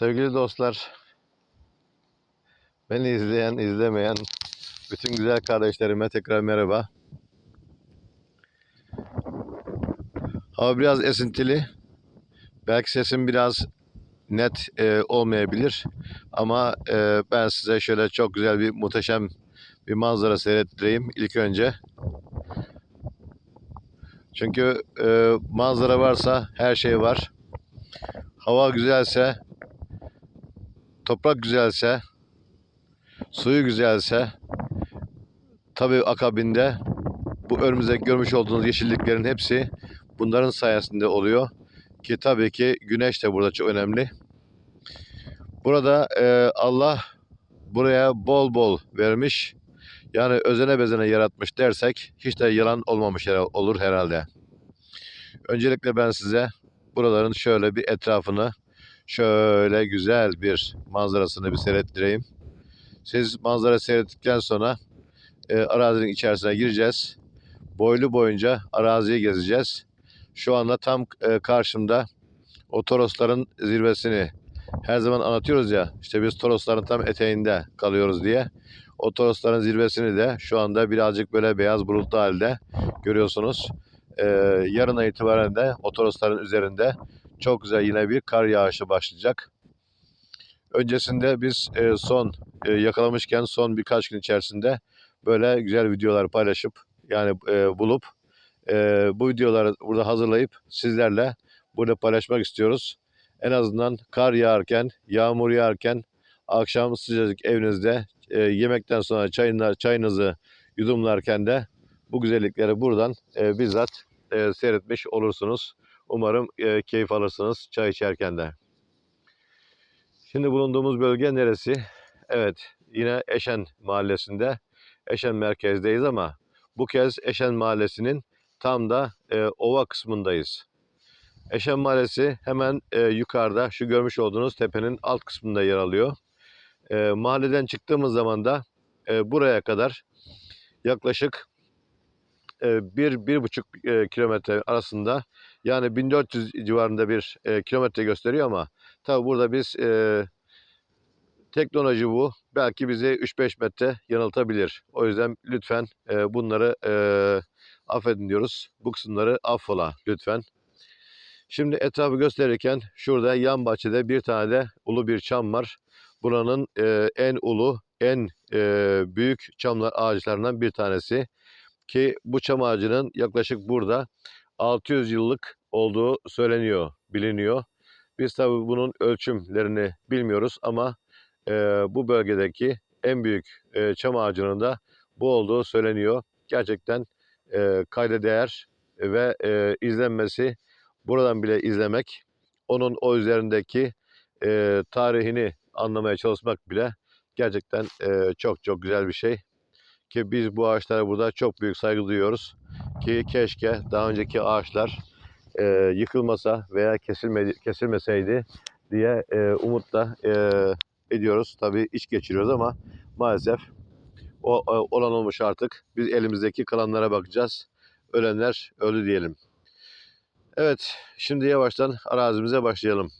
Sevgili dostlar, beni izleyen, izlemeyen bütün güzel kardeşlerime tekrar merhaba. Hava biraz esintili. Belki sesim biraz net e, olmayabilir. Ama e, ben size şöyle çok güzel bir muhteşem bir manzara seyrettireyim ilk önce. Çünkü e, manzara varsa her şey var. Hava güzelse, toprak güzelse, suyu güzelse, tabii akabinde bu önümüzde görmüş olduğunuz yeşilliklerin hepsi bunların sayesinde oluyor. Ki tabii ki güneş de burada çok önemli. Burada e, Allah buraya bol bol vermiş. Yani özene bezene yaratmış dersek hiç de yalan olmamış olur herhalde. Öncelikle ben size buraların şöyle bir etrafını şöyle güzel bir manzarasını bir seyrettireyim. Siz manzara seyrettikten sonra e, arazinin içerisine gireceğiz. Boylu boyunca araziyi gezeceğiz. Şu anda tam e, karşımda o Torosların zirvesini her zaman anlatıyoruz ya işte biz Torosların tam eteğinde kalıyoruz diye. O Torosların zirvesini de şu anda birazcık böyle beyaz bulutlu halde görüyorsunuz. Ee, yarına itibaren de o Torosların üzerinde çok güzel yine bir kar yağışı başlayacak. Öncesinde biz e, son e, yakalamışken son birkaç gün içerisinde böyle güzel videolar paylaşıp yani e, bulup e, bu videoları burada hazırlayıp sizlerle burada paylaşmak istiyoruz. En azından kar yağarken, yağmur yağarken akşam sıcacık evinizde e, yemekten sonra çayına, çayınızı yudumlarken de bu güzellikleri buradan e, bizzat e, seyretmiş olursunuz. Umarım e, keyif alırsınız çay içerken de. Şimdi bulunduğumuz bölge neresi? Evet, yine Eşen mahallesinde, Eşen merkezdeyiz ama bu kez Eşen mahallesinin tam da e, ova kısmındayız. Eşen mahallesi hemen e, yukarıda şu görmüş olduğunuz tepenin alt kısmında yer alıyor. E, mahalleden çıktığımız zaman da e, buraya kadar yaklaşık e, bir, bir buçuk e, kilometre arasında yani 1400 civarında bir e, kilometre gösteriyor ama tabi burada biz e, teknoloji bu. Belki bizi 3-5 metre yanıltabilir. O yüzden lütfen e, bunları e, affedin diyoruz. Bu kısımları affola lütfen. Şimdi etrafı gösterirken şurada yan bahçede bir tane de ulu bir çam var. Buranın e, en ulu, en e, büyük çamlar ağaçlarından bir tanesi. Ki bu çam ağacının yaklaşık burada 600 yıllık olduğu söyleniyor, biliniyor. Biz tabi bunun ölçümlerini bilmiyoruz ama e, bu bölgedeki en büyük e, çam ağacının da bu olduğu söyleniyor. Gerçekten e, kayda değer ve e, izlenmesi buradan bile izlemek, onun o üzerindeki e, tarihini anlamaya çalışmak bile gerçekten e, çok çok güzel bir şey. Ki biz bu ağaçlara burada çok büyük saygı duyuyoruz. Ki keşke daha önceki ağaçlar e, yıkılmasa veya kesilmedi, kesilmeseydi diye e, umutla e, ediyoruz. Tabii iç geçiriyoruz ama maalesef o, o olan olmuş artık. Biz elimizdeki kalanlara bakacağız. Ölenler öldü diyelim. Evet, şimdi yavaştan arazimize başlayalım.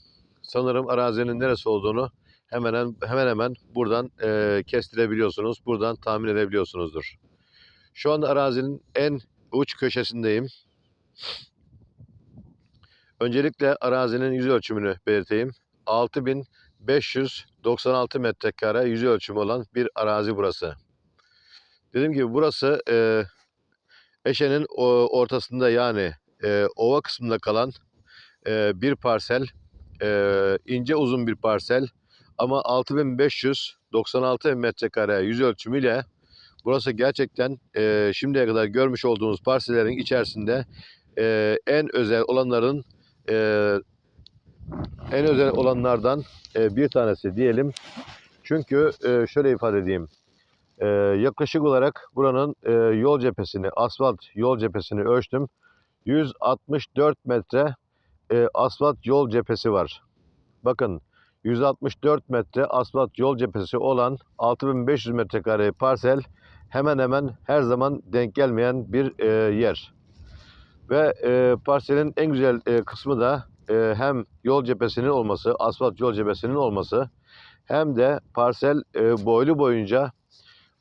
Sanırım arazinin neresi olduğunu hemen hemen, hemen buradan e, kestirebiliyorsunuz. Buradan tahmin edebiliyorsunuzdur. Şu anda arazinin en uç köşesindeyim. Öncelikle arazinin yüz ölçümünü belirteyim. 6596 metrekare yüz ölçümü olan bir arazi burası. Dediğim gibi burası e, Eşe'nin ortasında yani e, ova kısmında kalan e, bir parsel, e, ince uzun bir parsel ama 6596 metrekare yüz ölçümüyle burası gerçekten e, şimdiye kadar görmüş olduğunuz parsellerin içerisinde e, en özel olanların e, en özel olanlardan e, bir tanesi diyelim. Çünkü e, şöyle ifade edeyim. E, yaklaşık olarak buranın e, yol cephesini, asfalt yol cephesini ölçtüm. 164 metre e, asfalt yol cephesi var. Bakın 164 metre asfalt yol cephesi olan 6500 metrekare parsel hemen hemen her zaman denk gelmeyen bir e, yer. Ve e, parselin en güzel e, kısmı da e, hem yol cephesinin olması, asfalt yol cephesinin olması hem de parsel e, boylu boyunca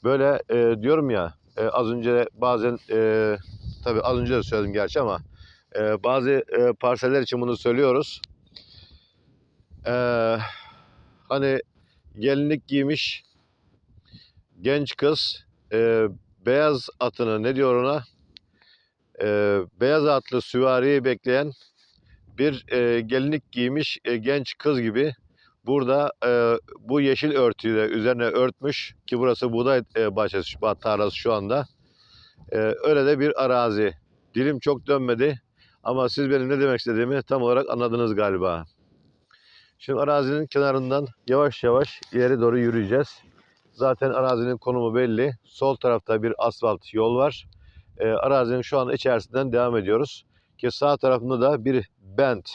böyle e, diyorum ya e, az önce bazen e, tabii az önce de söyledim gerçi ama e, bazı e, parseller için bunu söylüyoruz. E, hani gelinlik giymiş genç kız e, beyaz atını ne diyor ona? E, beyaz atlı süvariyi bekleyen bir e, gelinlik giymiş e, genç kız gibi burada e, bu yeşil örtüyü de üzerine örtmüş ki burası buğday e, bahçesi tarlası şu anda. E, öyle de bir arazi. Dilim çok dönmedi ama siz benim ne demek istediğimi tam olarak anladınız galiba. Şimdi arazinin kenarından yavaş yavaş ileri doğru yürüyeceğiz. Zaten arazinin konumu belli. Sol tarafta bir asfalt yol var. E, arazinin şu an içerisinden devam ediyoruz. Ki sağ tarafında da bir bent,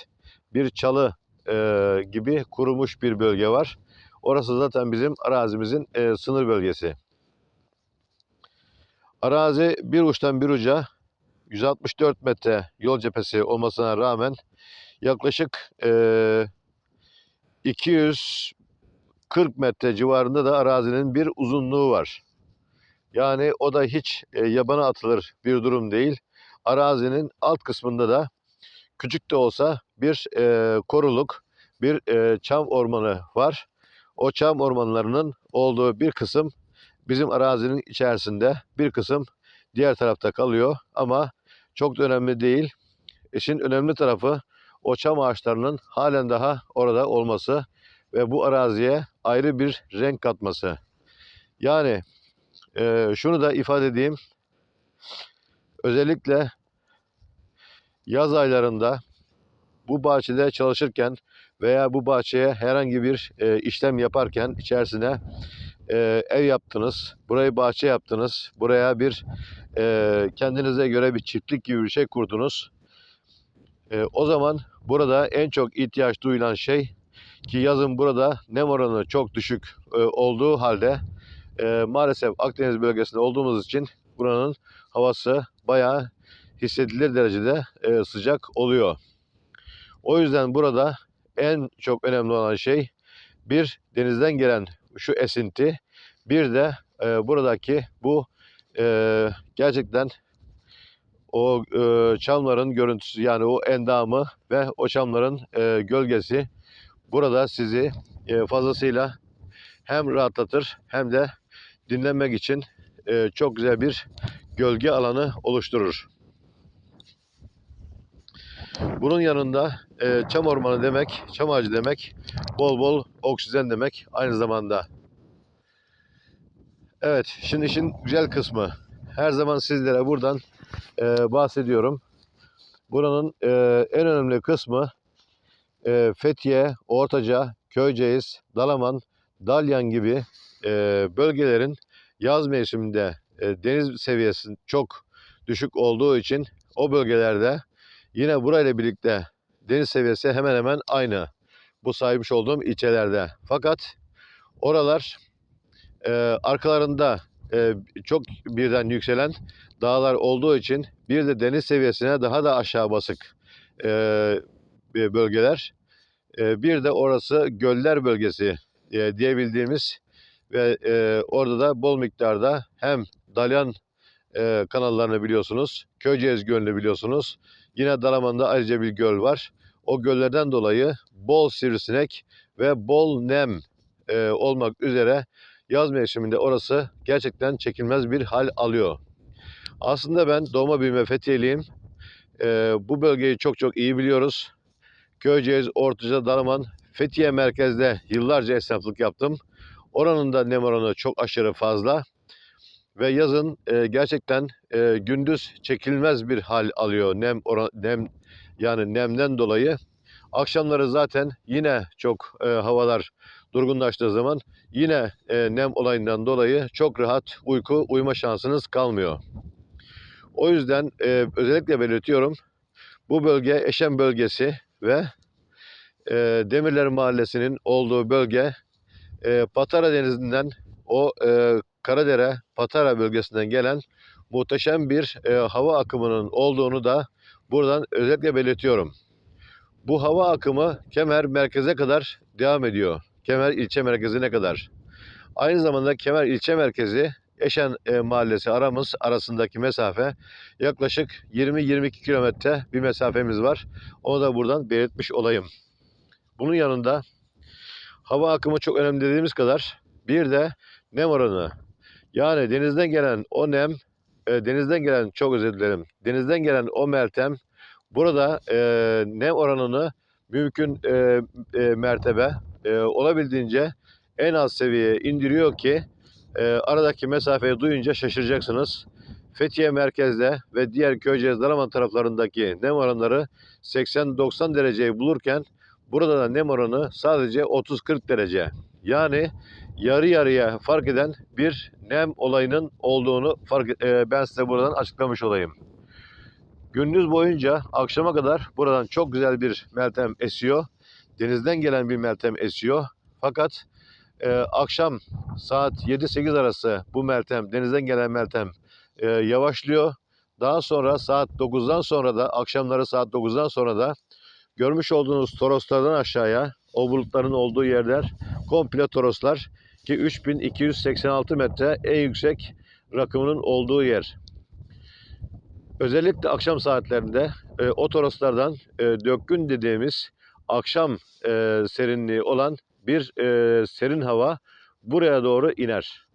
bir çalı e, gibi kurumuş bir bölge var. Orası zaten bizim arazimizin e, sınır bölgesi. Arazi bir uçtan bir uca 164 metre yol cephesi olmasına rağmen yaklaşık e, 240 metre civarında da arazinin bir uzunluğu var. Yani o da hiç e, yabana atılır bir durum değil. Arazinin alt kısmında da küçük de olsa bir e, koruluk, bir e, çam ormanı var. O çam ormanlarının olduğu bir kısım bizim arazinin içerisinde, bir kısım diğer tarafta kalıyor. Ama çok da önemli değil. İşin önemli tarafı o çam ağaçlarının halen daha orada olması ve bu araziye ayrı bir renk katması. Yani e, şunu da ifade edeyim. Özellikle yaz aylarında bu bahçede çalışırken veya bu bahçeye herhangi bir e, işlem yaparken içerisine e, ev yaptınız, burayı bahçe yaptınız, buraya bir e, kendinize göre bir çiftlik gibi bir şey kurdunuz. E, o zaman burada en çok ihtiyaç duyulan şey ki yazın burada nem oranı çok düşük e, olduğu halde e, maalesef Akdeniz bölgesinde olduğumuz için buranın havası bayağı hissedilir derecede e, sıcak oluyor. O yüzden burada en çok önemli olan şey bir denizden gelen şu esinti, bir de buradaki bu gerçekten o e, çamların görüntüsü yani o endamı ve o çamların e, gölgesi burada sizi e, fazlasıyla hem rahatlatır hem de dinlenmek için e, çok güzel bir gölge alanı oluşturur. Bunun yanında e, çam ormanı demek, çam ağacı demek, bol bol oksijen demek aynı zamanda. Evet, şimdi işin güzel kısmı. Her zaman sizlere buradan e, bahsediyorum. Buranın e, en önemli kısmı e, Fethiye, Ortaca, Köyceğiz, Dalaman, Dalyan gibi e, bölgelerin yaz mevsiminde e, deniz seviyesi çok düşük olduğu için o bölgelerde yine burayla birlikte deniz seviyesi hemen hemen aynı bu sahipmiş olduğum ilçelerde. Fakat oralar e, arkalarında e, çok birden yükselen dağlar olduğu için bir de deniz seviyesine daha da aşağı basık e, bölgeler. E, bir de orası göller bölgesi e, diyebildiğimiz ve e, orada da bol miktarda hem dalyan kanallarını biliyorsunuz, Köyceğiz Gölü'nü biliyorsunuz. Yine Dalaman'da ayrıca bir göl var. O göllerden dolayı bol sivrisinek ve bol nem olmak üzere yaz mevsiminde orası gerçekten çekilmez bir hal alıyor. Aslında ben doğma büyüme Fethiye'liyim. E, bu bölgeyi çok çok iyi biliyoruz. Köyceğiz, Ortaca, Dalaman, Fethiye merkezde yıllarca esnaflık yaptım. Oranın da nem oranı çok aşırı fazla ve yazın e, gerçekten e, gündüz çekilmez bir hal alıyor nem oran, nem yani nemden dolayı. Akşamları zaten yine çok e, havalar durgunlaştığı zaman yine e, nem olayından dolayı çok rahat uyku uyuma şansınız kalmıyor. O yüzden e, özellikle belirtiyorum bu bölge Eşen bölgesi ve e, Demirler Mahallesi'nin olduğu bölge e, Patara Denizi'nden o e, Karadere, Patara bölgesinden gelen muhteşem bir e, hava akımının olduğunu da buradan özellikle belirtiyorum. Bu hava akımı Kemer merkeze kadar devam ediyor. Kemer ilçe merkezine kadar. Aynı zamanda Kemer ilçe merkezi Eşen e, mahallesi aramız arasındaki mesafe yaklaşık 20-22 kilometre bir mesafemiz var. Onu da buradan belirtmiş olayım. Bunun yanında hava akımı çok önemli dediğimiz kadar bir de nem oranı. Yani denizden gelen o nem, e, denizden gelen çok özür dilerim, denizden gelen o meltem burada e, nem oranını mümkün e, e, mertebe e, olabildiğince en az seviyeye indiriyor ki e, aradaki mesafeyi duyunca şaşıracaksınız. Fethiye merkezde ve diğer Köyceğiz Dalaman taraflarındaki nem oranları 80-90 dereceyi bulurken burada da nem oranı sadece 30-40 derece. Yani yarı yarıya fark eden bir nem olayının olduğunu fark, e, ben size buradan açıklamış olayım. Gündüz boyunca akşama kadar buradan çok güzel bir meltem esiyor. Denizden gelen bir meltem esiyor. Fakat e, akşam saat 7-8 arası bu meltem, denizden gelen meltem e, yavaşlıyor. Daha sonra saat 9'dan sonra da akşamları saat 9'dan sonra da görmüş olduğunuz toroslardan aşağıya o bulutların olduğu yerler komple toroslar ki 3286 metre en yüksek rakımının olduğu yer. Özellikle akşam saatlerinde e, o toroslardan e, dökgün dediğimiz akşam e, serinliği olan bir e, serin hava buraya doğru iner.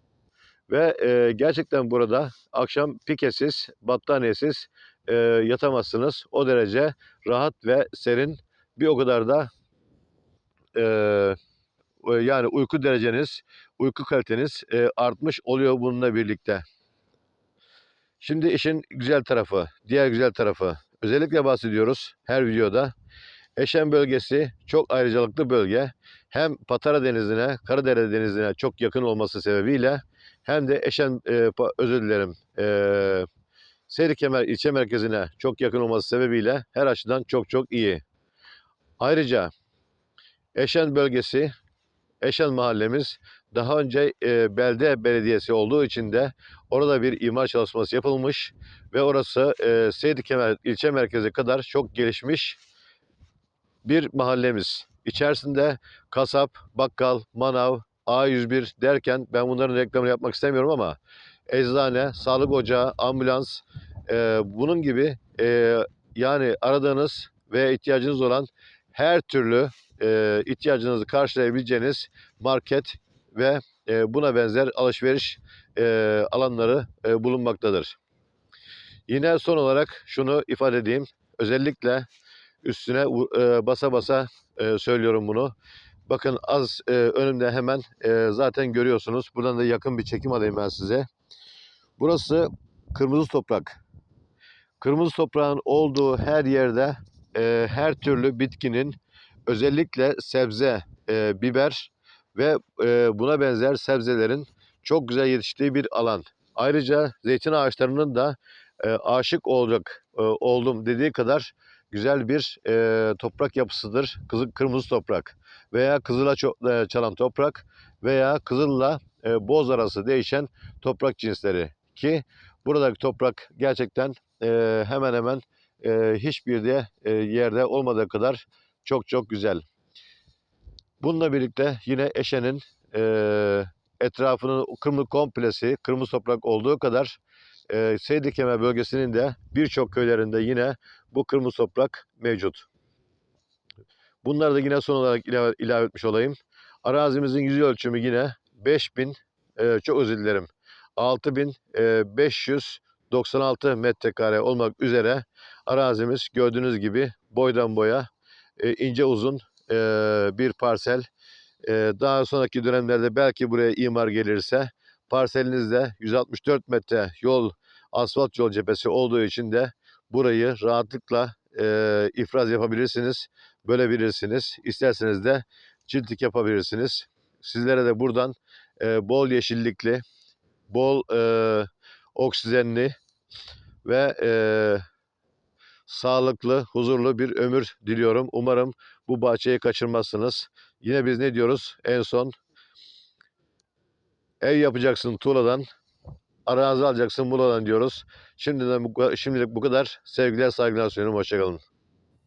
Ve e, gerçekten burada akşam pikesiz, battaniyesiz e, yatamazsınız. O derece rahat ve serin bir o kadar da e, yani uyku dereceniz, uyku kaliteniz e, artmış oluyor bununla birlikte. Şimdi işin güzel tarafı, diğer güzel tarafı. Özellikle bahsediyoruz her videoda. Eşen bölgesi çok ayrıcalıklı bölge. Hem Patara Denizi'ne, Karadere Denizi'ne çok yakın olması sebebiyle hem de Eşen, e, özür dilerim, e, Seyri Kemer ilçe merkezine çok yakın olması sebebiyle her açıdan çok çok iyi. Ayrıca Eşen bölgesi, Eşen mahallemiz daha önce e, belde belediyesi olduğu için de orada bir imar çalışması yapılmış ve orası e, Seydi Kemer ilçe merkezi kadar çok gelişmiş bir mahallemiz. İçerisinde kasap, bakkal, manav, A101 derken ben bunların reklamını yapmak istemiyorum ama eczane, sağlık ocağı, ambulans e, bunun gibi e, yani aradığınız ve ihtiyacınız olan her türlü e, ihtiyacınızı karşılayabileceğiniz market ve e, buna benzer alışveriş e, alanları e, bulunmaktadır. Yine son olarak şunu ifade edeyim. Özellikle üstüne e, basa basa e, söylüyorum bunu. Bakın az e, önümde hemen e, zaten görüyorsunuz. Buradan da yakın bir çekim alayım ben size. Burası kırmızı toprak. Kırmızı toprağın olduğu her yerde e, her türlü bitkinin özellikle sebze, e, biber ve e, buna benzer sebzelerin çok güzel yetiştiği bir alan. Ayrıca zeytin ağaçlarının da e, aşık olacak e, oldum dediği kadar güzel bir e, toprak yapısıdır. Kızı, kırmızı toprak veya kızıla ço- çalan toprak veya kızılla e, boz arası değişen toprak cinsleri ki buradaki toprak gerçekten e, hemen hemen e, hiçbir de e, yerde olmadığı kadar çok çok güzel. Bununla birlikte yine Eşe'nin e, etrafının kırmızı komplesi kırmızı toprak olduğu kadar e, Seydi Kemer bölgesinin de birçok köylerinde yine bu kırmızı toprak mevcut. Bunları da yine son olarak ilave, ilave etmiş olayım. Arazimizin yüz ölçümü yine 5000, e, çok özür dilerim, 6596 metrekare olmak üzere arazimiz gördüğünüz gibi boydan boya e, ince uzun e, bir parsel. E, daha sonraki dönemlerde belki buraya imar gelirse parselinizde 164 metre yol asfalt yol cephesi olduğu için de burayı rahatlıkla e, ifraz yapabilirsiniz, bölebilirsiniz. İsterseniz de çiltik yapabilirsiniz. Sizlere de buradan e, bol yeşillikli, bol e, oksijenli ve e, sağlıklı, huzurlu bir ömür diliyorum. Umarım bu bahçeyi kaçırmazsınız. Yine biz ne diyoruz en son? Ev yapacaksın tuğladan, arazi alacaksın buladan diyoruz. Şimdiden bu, şimdilik bu kadar. Sevgiler, saygılar sunuyorum. Hoşçakalın.